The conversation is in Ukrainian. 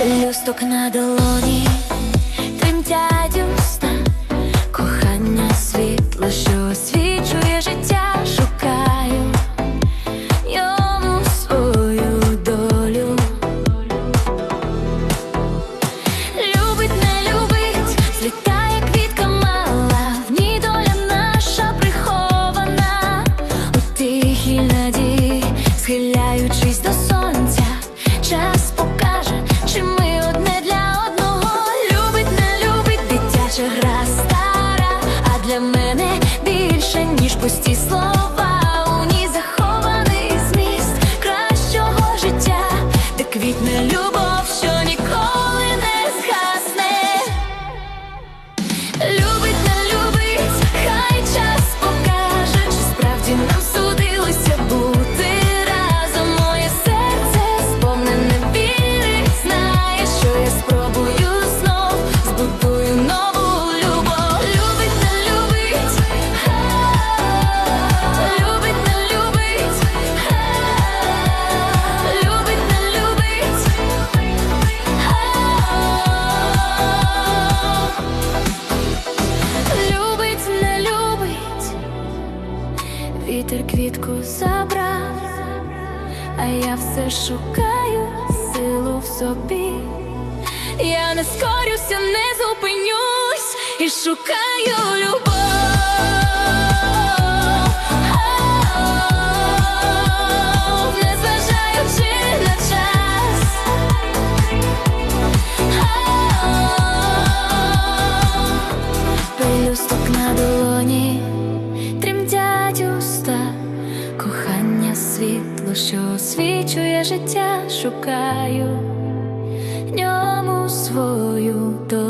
Пелюсток на долоні, тремтять уста, кохання світло, що освічує життя, шукаю йому свою долю. Любить, не любить, злітає квітка мала, в ній доля наша прихована, у тихій надії, схиляючись до пусті слова. Вітер квітку забрав, а я все шукаю силу в собі. Я не скорюся, не зупинюсь і шукаю любов. Що освічує життя, шукаю ньому свою долю.